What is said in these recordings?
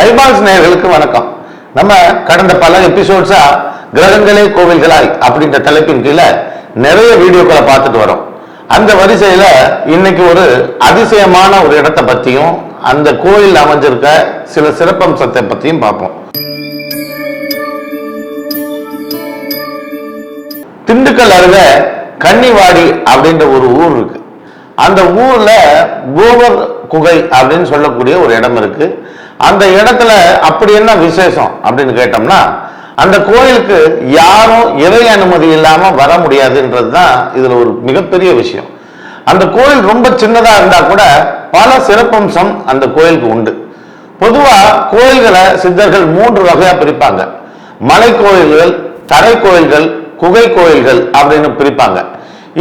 Eyeballs நேர்களுக்கு வணக்கம். நம்ம கடந்த பல எபிசோட்ஸா கிரகங்களே கோவில்களாய் அப்படின்ற தலைப்பின் கீழே நிறைய வீடியோக்களை பார்த்துட்டு வரோம். அந்த வரிசையில இன்னைக்கு ஒரு அதிசயமான ஒரு இடத்தை பத்தியும் அந்த கோயில் அமைஞ்சிருக்க சில சிறப்பம்சத்தை பத்தியும் பார்ப்போம். திண்டுக்கல் அருகே கன்னிவாடி அப்படின்ற ஒரு ஊர் இருக்கு. அந்த ஊர்ல கோவர் குகை அப்படின்னு சொல்லக்கூடிய ஒரு இடம் இருக்கு. அந்த இடத்துல அப்படி என்ன விசேஷம் அப்படின்னு கேட்டோம்னா அந்த கோயிலுக்கு யாரும் இறை அனுமதி இல்லாமல் வர முடியாதுன்றது தான் இதில் ஒரு மிகப்பெரிய விஷயம். அந்த கோயில் ரொம்ப சின்னதாக இருந்தால் கூட பல சிறப்பம்சம் அந்த கோயிலுக்கு உண்டு. பொதுவாக கோயில்களை சித்தர்கள் மூன்று வகையாக பிரிப்பாங்க. மலை கோயில்கள் தரை கோயில்கள் குகை கோயில்கள் அப்படின்னு பிரிப்பாங்க.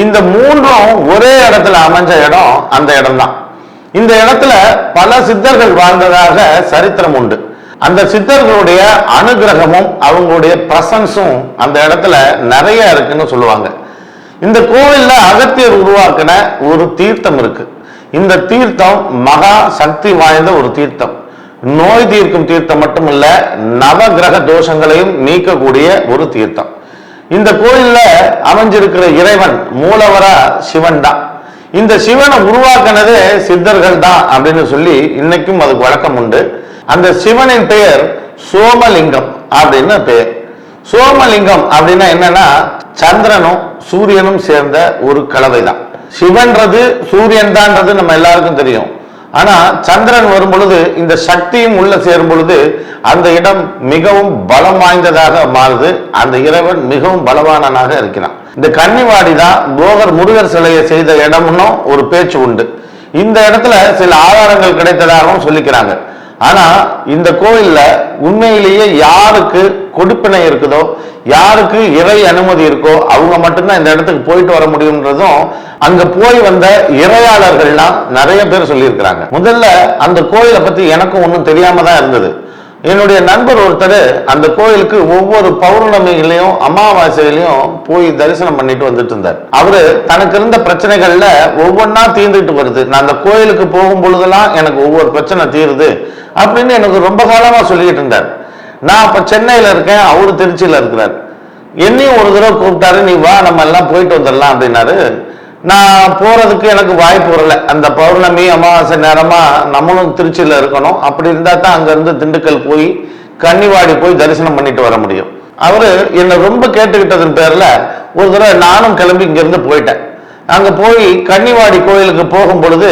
இந்த மூன்றும் ஒரே இடத்துல அமைஞ்ச இடம் அந்த இடம்தான். இந்த இடத்துல பல சித்தர்கள் வாழ்ந்ததாக சரித்திரம் உண்டு. அந்த சித்தர்களுடைய அனுகிரகமும் அவங்களுடைய பிரசன்ஸும் அந்த இடத்துல நிறைய இருக்குன்னு சொல்லுவாங்க. இந்த கோவில்ல அகத்தியர் உருவாக்கின ஒரு தீர்த்தம் இருக்கு. இந்த தீர்த்தம் மகா சக்தி வாய்ந்த ஒரு தீர்த்தம். நோய் தீர்க்கும் தீர்த்தம் மட்டும் இல்ல நவகிரக தோஷங்களையும் நீக்கக்கூடிய ஒரு தீர்த்தம். இந்த கோயில்ல அமைஞ்சிருக்கிற இறைவன் மூலவரா சிவன் தான் இந்த சிவனை உருவாக்கினதே சித்தர்கள் தான் அப்படின்னு சொல்லி இன்னைக்கும் அதுக்கு வழக்கம் உண்டு. அந்த சிவனின் பெயர் சோமலிங்கம் அப்படின்னு பெயர். சோமலிங்கம் அப்படின்னா என்னன்னா சந்திரனும் சூரியனும் சேர்ந்த ஒரு கலவை தான் சிவன்றது சூரியன் தான்றது நம்ம எல்லாருக்கும் தெரியும். ஆனா சந்திரன் வரும் பொழுது இந்த சக்தியும் உள்ள சேரும் பொழுது அந்த இடம் மிகவும் பலம் வாய்ந்ததாக மாறுது. அந்த இறைவன் மிகவும் பலவானனாக இருக்கிறான். இந்த கன்னிவாடி தான் போகர் முருகர் சிலையை செய்த இடம்னும் ஒரு பேச்சு உண்டு. இந்த இடத்துல சில ஆதாரங்கள் கிடைத்ததாகவும் சொல்லிக்கிறாங்க. ஆனா இந்த கோயில்ல உண்மையிலேயே யாருக்கு கொடுப்பினை இருக்குதோ யாருக்கு இறை அனுமதி இருக்கோ அவங்க மட்டும்தான் இந்த இடத்துக்கு போயிட்டு வர முடியும்ன்றதும் அங்க போய் வந்த இறையாளர்கள்லாம் நிறைய பேர் சொல்லியிருக்கிறாங்க. முதல்ல அந்த கோயிலை பத்தி எனக்கும் ஒன்றும் தெரியாம தான் இருந்தது. என்னுடைய நண்பர் ஒருத்தர் அந்த கோயிலுக்கு ஒவ்வொரு பௌர்ணமிகளையும் அமாவாசையிலையும் போய் தரிசனம் பண்ணிட்டு வந்துட்டு இருந்தார். அவரு தனக்கு இருந்த பிரச்சனைகள்ல ஒவ்வொன்றா தீர்ந்துட்டு வருது. நான் அந்த கோயிலுக்கு போகும் பொழுதெல்லாம் எனக்கு ஒவ்வொரு பிரச்சனை தீருது அப்படின்னு எனக்கு ரொம்ப காலமா சொல்லிக்கிட்டு இருந்தார். நான் அப்ப சென்னையில இருக்கேன் அவரு திருச்சியில இருக்கிறார். என்னையும் ஒரு தடவை கூப்பிட்டாரு நீ வா நம்ம எல்லாம் போயிட்டு வந்துடலாம் அப்படின்னாரு. நான் போறதுக்கு எனக்கு வாய்ப்பு வரல. அந்த பௌர்ணமி அமாவாசை நேரமா நம்மளும் திருச்சியில இருக்கணும். அப்படி இருந்தா தான் அங்க இருந்து திண்டுக்கல் போய் கன்னிவாடி போய் தரிசனம் பண்ணிட்டு வர முடியும். அவரு என்னை ரொம்ப கேட்டுக்கிட்டதன் பேர்ல ஒரு தடவை நானும் கிளம்பி இங்கேருந்து போயிட்டேன். அங்க போய் கன்னிவாடி கோயிலுக்கு போகும் பொழுது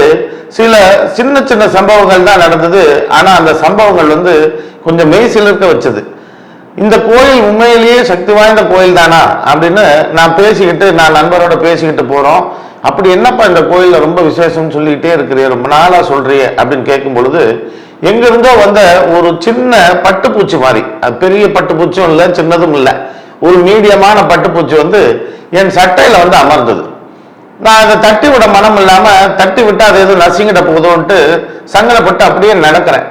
சில சின்ன சின்ன சம்பவங்கள் தான் நடந்தது. ஆனா அந்த சம்பவங்கள் வந்து கொஞ்சம் மெய் சிலிருக்க வச்சது. இந்த கோயில் உண்மையிலேயே சக்தி வாய்ந்த கோயில் தானா? அப்படின்னு நான் பேசிக்கிட்டு நான் நண்பரோட பேசிக்கிட்டு போறோம். அப்படி என்னப்பா இந்த கோயிலில் ரொம்ப விசேஷம்னு சொல்லிக்கிட்டே இருக்கிறிய ரொம்ப நாளா சொல்றியே அப்படின்னு கேட்கும் பொழுது எங்க இருந்தோ வந்த ஒரு சின்ன பட்டுப்பூச்சி மாதிரி அது பெரிய பட்டுப்பூச்சும் இல்லை சின்னதும் இல்லை. ஒரு மீடியமான பட்டுப்பூச்சி வந்து என் சட்டையில வந்து அமர்ந்தது. நான் அதை தட்டி விட மனம் இல்லாம தட்டி விட்டு அது எதுவும் நசிங்கிட போதும்ன்ட்டு சங்கடப்பட்டு அப்படியே நடக்கிறேன்.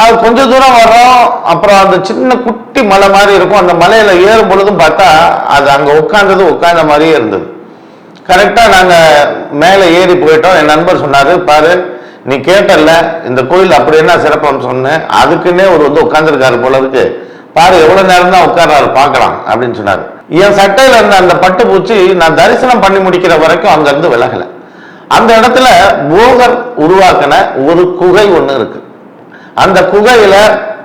அது கொஞ்ச தூரம் வரோம் அப்புறம் அந்த சின்ன குட்டி மலை மாதிரி இருக்கும். அந்த மலையில ஏறும் பொழுதும் பார்த்தா அது அங்க உட்காந்தது உட்கார்ந்த மாதிரியே இருந்தது. கரெக்டா நாங்க மேலே ஏறி போயிட்டோம். என் நண்பர் சொன்னாரு பாரு நீ கேட்டல்ல இந்த கோயில் அப்படி என்ன சிறப்புன்னு சொன்னேன் அதுக்குன்னே ஒரு வந்து உட்கார்ந்துருக்காரு போல இருக்கு. பாரு எவ்வளவு நேரம் தான் உட்கார்றாரு பார்க்கலாம் அப்படின்னு சொன்னாரு. என் சட்டையில இருந்த அந்த பட்டு பூச்சி நான் தரிசனம் பண்ணி முடிக்கிற வரைக்கும் அங்க இருந்து விலகல. அந்த இடத்துல போகர் உருவாக்கின ஒரு குகை ஒண்ணு இருக்கு. அந்த குகையில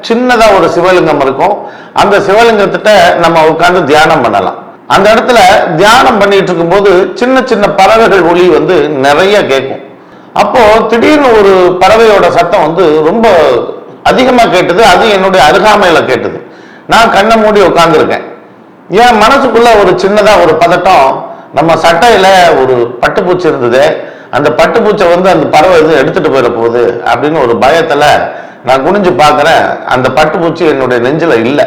சின்னதா ஒரு சிவலிங்கம் இருக்கும். அந்த சிவலிங்கத்திட்ட நம்ம உட்காந்து தியானம் பண்ணலாம். அந்த இடத்துல தியானம் பண்ணிட்டு இருக்கும்போது சின்ன சின்ன பறவைகள் ஒளி வந்து நிறைய கேட்கும். அப்போ திடீர்னு ஒரு பறவையோட சத்தம் வந்து ரொம்ப அதிகமா கேட்டது அது என்னுடைய அருகாமையில கேட்டது. நான் கண்ணை மூடி உட்காந்துருக்கேன் என் மனசுக்குள்ள ஒரு சின்னதா ஒரு பதட்டம். நம்ம சட்டையில ஒரு பட்டுப்பூச்சி இருந்தது. அந்த பட்டுப்பூச்சை வந்து அந்த பறவை இது எடுத்துட்டு போயிட போகுது அப்படின்னு ஒரு பயத்துல நான் குனிஞ்சு பார்க்குறேன் அந்த பட்டுப்பூச்சி என்னுடைய நெஞ்சில் இல்லை.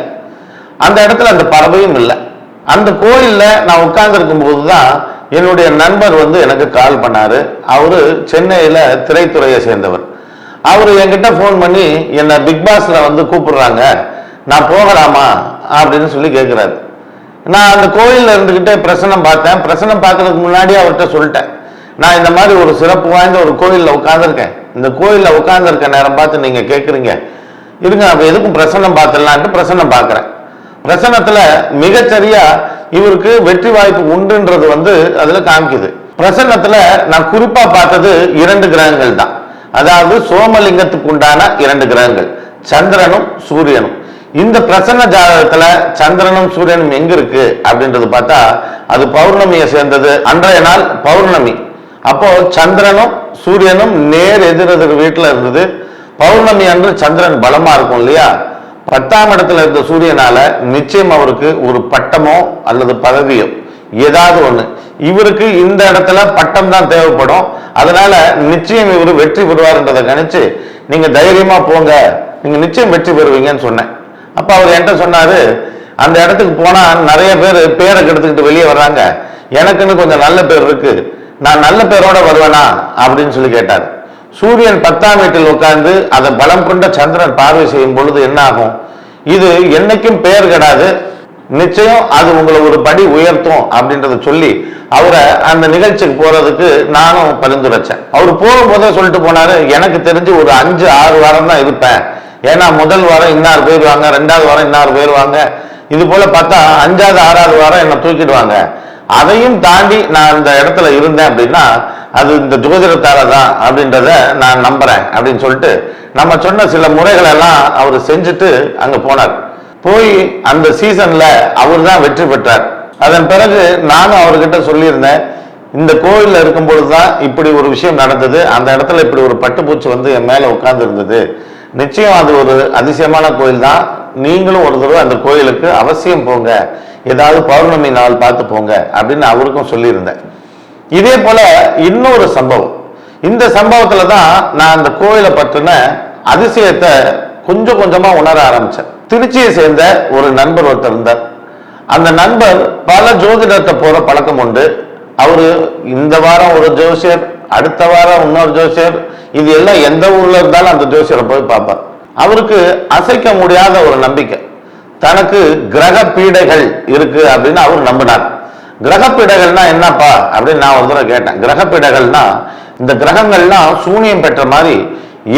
அந்த இடத்துல அந்த பறவையும் இல்லை. அந்த கோயிலில் நான் உட்கார்ந்துருக்கும் போதுதான் என்னுடைய நண்பர் வந்து எனக்கு கால் பண்ணார். அவர் சென்னையில் திரைத்துறையை சேர்ந்தவர். அவர் என்கிட்ட ஃபோன் பண்ணி என்னை பிக் பாஸில் வந்து கூப்பிடுறாங்க. நான் போகலாமா? அப்படின்னு சொல்லி கேட்குறாரு நான் அந்த கோயில்ல இருந்துக்கிட்டே பிரசனம் பார்த்தேன். பிரசனம் பார்க்கறதுக்கு முன்னாடி அவர்கிட்ட சொல்லிட்டேன். நான் இந்த மாதிரி ஒரு சிறப்பு வாய்ந்த ஒரு கோயிலில் உட்காந்துருக்கேன் இந்த கோயிலில் உட்காந்துருக்க நேரம் பார்த்து நீங்க கேட்குறீங்க இருங்க அப்போ எதுக்கும் பிரசன்னம் பார்த்துடலான்ட்டு பிரசன்னம் பார்க்குறேன். பிரசன்னத்துல மிகச்சரியாக இவருக்கு வெற்றி வாய்ப்பு உண்டுன்றது வந்து அதுல காமிக்குது. பிரசன்னத்துல நான் குறிப்பாக பார்த்தது இரண்டு கிரகங்கள் தான். அதாவது சோமலிங்கத்துக்கு உண்டான இரண்டு கிரகங்கள் சந்திரனும் சூரியனும். இந்த பிரசன்ன ஜாதகத்துல சந்திரனும் சூரியனும் எங்க இருக்கு அப்படின்றது பார்த்தா அது பௌர்ணமியை சேர்ந்தது அன்றைய நாள் பௌர்ணமி. அப்போ சந்திரனும் சூரியனும் நேர் எதிரெதிர் வீட்டில் இருந்தது. பௌர்ணமி அன்று சந்திரன் பலமா இருக்கும் இல்லையா? பத்தாம் இடத்துல இருந்த சூரியனால நிச்சயம் அவருக்கு ஒரு பட்டமோ அல்லது பதவியோ ஏதாவது ஒண்ணு. இவருக்கு இந்த இடத்துல பட்டம் தான் தேவைப்படும். அதனால நிச்சயம் இவர் வெற்றி பெறுவார்ன்றதை கணிச்சு நீங்க தைரியமா போங்க. நீங்க நிச்சயம் வெற்றி பெறுவீங்கன்னு சொன்னேன். அப்ப அவர் என்கிட்ட சொன்னாரு அந்த இடத்துக்கு போனா நிறைய பேர் பேரை கெடுத்துக்கிட்டு வெளியே வர்றாங்க. எனக்குன்னு கொஞ்சம் நல்ல பேர் இருக்கு. நான் நல்ல பேரோட வருவேனா? அப்படின்னு சொல்லி கேட்டார். சூரியன் பத்தாம் வீட்டில் உட்கார்ந்து அதை பலம் கொண்ட சந்திரன் பார்வை செய்யும் பொழுது என்ன ஆகும் இது என்னைக்கும் பெயர் கெடாது. நிச்சயம் அது உங்களை ஒரு படி உயர்த்தும் அப்படின்றத சொல்லி அவரை அந்த நிகழ்ச்சிக்கு போறதுக்கு நானும் பரிந்துரைச்சேன் அவர் போகும்போதே சொல்லிட்டு போனாரு எனக்கு தெரிஞ்சு ஒரு அஞ்சு ஆறு வாரம் தான் இருப்பேன். ஏன்னா முதல் வாரம் இன்னார் போயிடுவாங்க ரெண்டாவது வாரம் இன்னார் போயிடுவாங்க இது போல பார்த்தா அஞ்சாவது ஆறாவது வாரம் என்னை தூக்கிடுவாங்க. அதையும் தாண்டி நான் அந்த இடத்துல இருந்தேன் அப்படின்னா அது இந்த ஜோதிடத்தால தான் அப்படின்றத நான் நம்புறேன் அப்படின்னு சொல்லிட்டு நம்ம சொன்ன சில முறைகள் எல்லாம் அவர் செஞ்சுட்டு அங்க போனார். போய் அந்த சீசன்ல அவர் தான் வெற்றி பெற்றார். அதன் பிறகு நானும் அவர்கிட்ட சொல்லியிருந்தேன் இந்த கோயில்ல இருக்கும் பொழுதுதான் இப்படி ஒரு விஷயம் நடந்தது அந்த இடத்துல இப்படி ஒரு பட்டுப்பூச்சி வந்து என் மேல உட்கார்ந்து இருந்தது நிச்சயம் அது ஒரு அதிசயமான கோயில் தான் நீங்களும் ஒரு தடவை அந்த கோயிலுக்கு அவசியம் போங்க. ஏதாவது பௌர்ணமி நாள் பார்த்து போங்க அப்படின்னு அவருக்கும் சொல்லியிருந்தேன். இதே போல இன்னொரு சம்பவம். இந்த சம்பவத்துல தான் நான் அந்த கோயிலை பற்றின அதிசயத்தை கொஞ்சம் கொஞ்சமா உணர ஆரம்பிச்சேன். திருச்சியை சேர்ந்த ஒரு நண்பர் ஒருத்தர் இருந்தார். அந்த நண்பர் பல ஜோதிடத்தை போற பழக்கம் உண்டு. அவரு இந்த வாரம் ஒரு ஜோசியர் அடுத்த வாரம் இன்னொரு ஜோசியர் இது எல்லாம் எந்த ஊர்ல இருந்தாலும் அந்த ஜோசியரை போய் பார்ப்பார். அவருக்கு அசைக்க முடியாத ஒரு நம்பிக்கை. தனக்கு கிரக பீடைகள் இருக்கு அப்படின்னு அவர் நம்பினார். கிரக பீடைகள்னா என்னப்பா அப்படின்னு நான் ஒரு தடவை கேட்டேன். கிரக பீடைகள்னா இந்த கிரகங்கள்லாம் சூனியம் பெற்ற மாதிரி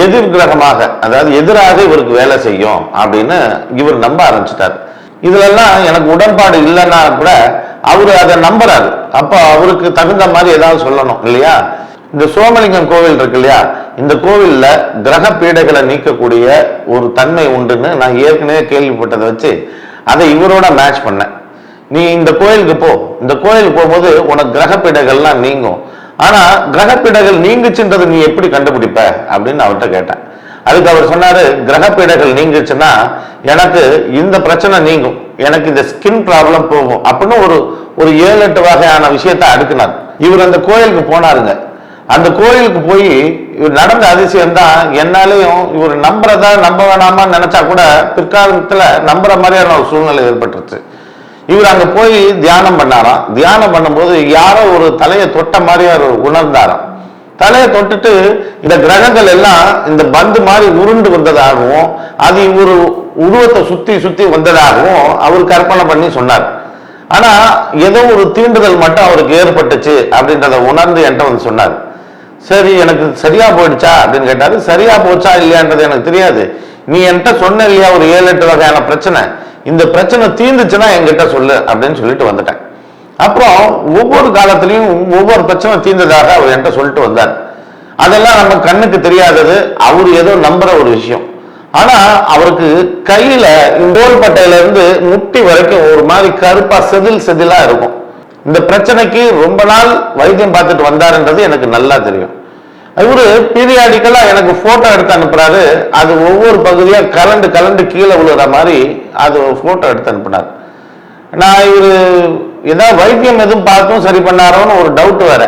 எதிர் கிரகமாக அதாவது எதிராக இவருக்கு வேலை செய்யும் அப்படின்னு இவர் நம்ப ஆரம்பிச்சிட்டார். இதுலெல்லாம் எனக்கு உடன்பாடு இல்லைன்னா கூட அவர் அதை நம்புறாரு. அப்போ அவருக்கு தகுந்த மாதிரி ஏதாவது சொல்லணும் இல்லையா? இந்த சோமலிங்கம் கோவில் இருக்கு இல்லையா? இந்த கோவில்ல கிரக பீடைகளை நீக்கக்கூடிய ஒரு தன்மை உண்டுன்னு நான் ஏற்கனவே கேள்விப்பட்டதை வச்சு அதை இவரோட மேட்ச் பண்ணேன். நீ இந்த கோயிலுக்கு போ. இந்த கோயிலுக்கு போகும்போது உனக்கு கிரக பீடைகள்லாம் நீங்கும். ஆனால் கிரக பீடைகள் நீங்குச்சுன்றது நீ எப்படி கண்டுபிடிப்ப? அப்படின்னு அவர்கிட்ட கேட்டேன். அதுக்கு அவர் சொன்னாரு கிரக பீடைகள் நீங்குச்சுன்னா எனக்கு இந்த பிரச்சனை நீங்கும். எனக்கு இந்த ஸ்கின் ப்ராப்ளம் போகும். அப்படின்னு ஒரு ஒரு ஏழு எட்டு வகையான விஷயத்தை அடுக்குனார். இவர் அந்த கோயிலுக்கு போனாருங்க. அந்த கோயிலுக்கு போய் இவர் நடந்த அதிசயம் தான் என்னாலையும் இவர் நம்புறதா நம்ப வேணாமான்னு நினைச்சா கூட பிற்காலத்துல நம்புற மாதிரியான ஒரு சூழ்நிலை ஏற்பட்டுருச்சு. இவர் அங்க போய் தியானம் பண்ணாராம். தியானம் பண்ணும்போது யாரோ ஒரு தலையை தொட்ட மாதிரி அவர் உணர்ந்தாராம். தலையை தொட்டுட்டு இந்த கிரகங்கள் எல்லாம் இந்த பந்து மாதிரி உருண்டு வந்ததாகவும் அது ஒரு உருவத்தை சுத்தி சுத்தி வந்ததாகவும் அவர் கற்பனை பண்ணி சொன்னார். ஆனா ஏதோ ஒரு தீண்டுதல் மட்டும் அவருக்கு ஏற்பட்டுச்சு அப்படின்றத உணர்ந்து என்கிட்ட வந்து சொன்னார். சரி எனக்கு சரியா போயிடுச்சா அப்படின்னு கேட்டாரு. சரியா போச்சா இல்லையான்றது எனக்கு தெரியாது. நீ என்கிட்ட சொன்ன இல்லையா? ஒரு ஏழு எட்டு வகையான பிரச்சனை. இந்த பிரச்சனை தீர்ந்துச்சுன்னா என்கிட்ட சொல்லு அப்படின்னு சொல்லிட்டு வந்துட்டேன். அப்புறம் ஒவ்வொரு காலத்திலையும் ஒவ்வொரு பிரச்சனை தீர்ந்ததாக அவர் என்கிட்ட சொல்லிட்டு வந்தார். அதெல்லாம் நம்ம கண்ணுக்கு தெரியாதது. அவர் ஏதோ நம்புற ஒரு விஷயம். ஆனா அவருக்கு கையில தோள்பட்டையில இருந்து முட்டி வரைக்கும் ஒரு மாதிரி கருப்பா செதில் செதிலா இருக்கும். இந்த பிரச்சனைக்கு ரொம்ப நாள் வைத்தியம் பார்த்துட்டு வந்தாருன்றது எனக்கு நல்லா தெரியும். இவரு பீரியாடிக்கலா எனக்கு போட்டோ எடுத்து அனுப்புறாரு. அது ஒவ்வொரு பகுதியா கலண்டு கலண்டு கீழே விழுற மாதிரி அது போட்டோ எடுத்து அனுப்புனார். நான் இவரு ஏதாவது வைத்தியம் எதுவும் பார்த்தும் சரி பண்ணாரோன்னு ஒரு டவுட் வேற.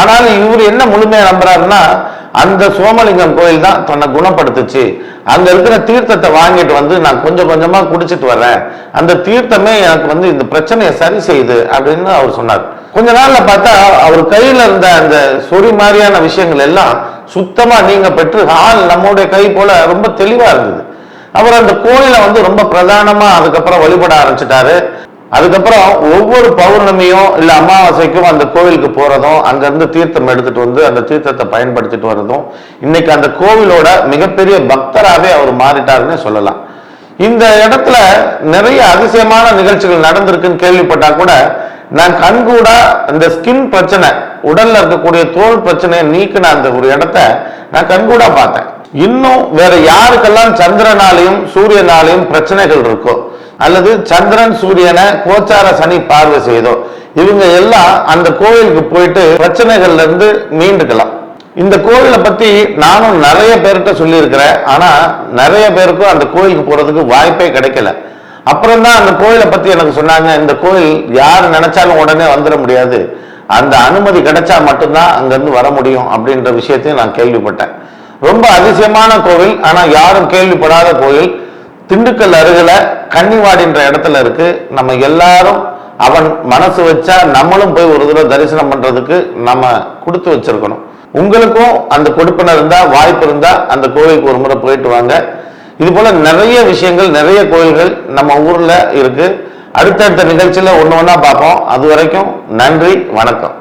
ஆனாலும் இவர் என்ன முழுமையா நம்புறாருன்னா அந்த சோமலிங்கம் கோயில் தான் தன்னை குணப்படுத்துச்சு. அங்க இருக்கிற தீர்த்தத்தை வாங்கிட்டு வந்து நான் கொஞ்சம் கொஞ்சமா குடிச்சிட்டு வர்றேன். அந்த தீர்த்தமே எனக்கு வந்து இந்த பிரச்சனையை சரி செய்யுது அப்படின்னு அவர் சொன்னார். கொஞ்ச நாள்ல பார்த்தா அவர் கையில இருந்த அந்த சொறி மாதிரியான விஷயங்கள் எல்லாம் சுத்தமா நீங்க பெற்று ஆள் நம்முடைய கை போல ரொம்ப தெளிவா இருந்தது. அவர் அந்த கோயிலை வந்து ரொம்ப பிரதானமா அதுக்கப்புறம் வழிபட ஆரம்பிச்சிட்டாரு. அதுக்கப்புறம் ஒவ்வொரு பௌர்ணமியும் இல்ல அமாவாசைக்கும் அந்த கோவிலுக்கு போறதும் அங்கேருந்து தீர்த்தம் எடுத்துட்டு வந்து அந்த தீர்த்தத்தை பயன்படுத்திட்டு வர்றதும் இன்னைக்கு அந்த கோவிலோட மிகப்பெரிய பக்தராகவே அவர் மாறிட்டாருன்னு சொல்லலாம். இந்த இடத்துல நிறைய அதிசயமான நிகழ்ச்சிகள் நடந்திருக்குன்னு கேள்விப்பட்டா கூட நான் கண்கூட இந்த ஸ்கின் பிரச்சனை உடல்ல இருக்கக்கூடிய தோல் பிரச்சனையை நீக்கின அந்த ஒரு இடத்த நான் கண்கூடா பார்த்தேன். இன்னும் வேற யாருக்கெல்லாம் சந்திரனாலையும் சூரியனாலையும் பிரச்சனைகள் இருக்கோ அல்லது சந்திரன் சூரியனை கோச்சார சனி பார்வை செய்தோ இவங்க எல்லாம் அந்த கோயிலுக்கு போயிட்டு பிரச்சனைகள்ல இருந்து மீண்டுக்கலாம். இந்த கோயிலை பத்தி நானும் நிறைய பேர்கிட்ட சொல்லியிருக்கிறேன். ஆனா நிறைய பேருக்கும் அந்த கோயிலுக்கு போறதுக்கு வாய்ப்பே கிடைக்கல. அப்புறம் தான் அந்த கோயிலை பத்தி எனக்கு சொன்னாங்க இந்த கோயில் யார் நினைச்சாலும் உடனே வந்துட முடியாது. அந்த அனுமதி கிடைச்சா மட்டும்தான் அங்கிருந்து வர முடியும் அப்படின்ற விஷயத்தையும் நான் கேள்விப்பட்டேன். ரொம்ப அதிசயமான கோவில் ஆனா யாரும் கேள்விப்படாத கோயில் திண்டுக்கல் அருகில் கன்னிவாடின்ற இடத்துல இருக்கு. நம்ம எல்லாரும் அவன் மனசு வச்சா நம்மளும் போய் ஒரு தடவை தரிசனம் பண்றதுக்கு நம்ம கொடுத்து வச்சிருக்கணும். உங்களுக்கும் அந்த கொடுப்பினர் இருந்தா வாய்ப்பு இருந்தா அந்த கோயிலுக்கு ஒரு முறை போயிட்டு வாங்க. இது போல நிறைய விஷயங்கள் நிறைய கோயில்கள் நம்ம ஊர்ல இருக்கு. அடுத்தடுத்த நிகழ்ச்சியில ஒன்று ஒன்றா பார்ப்போம். அது வரைக்கும் நன்றி வணக்கம்.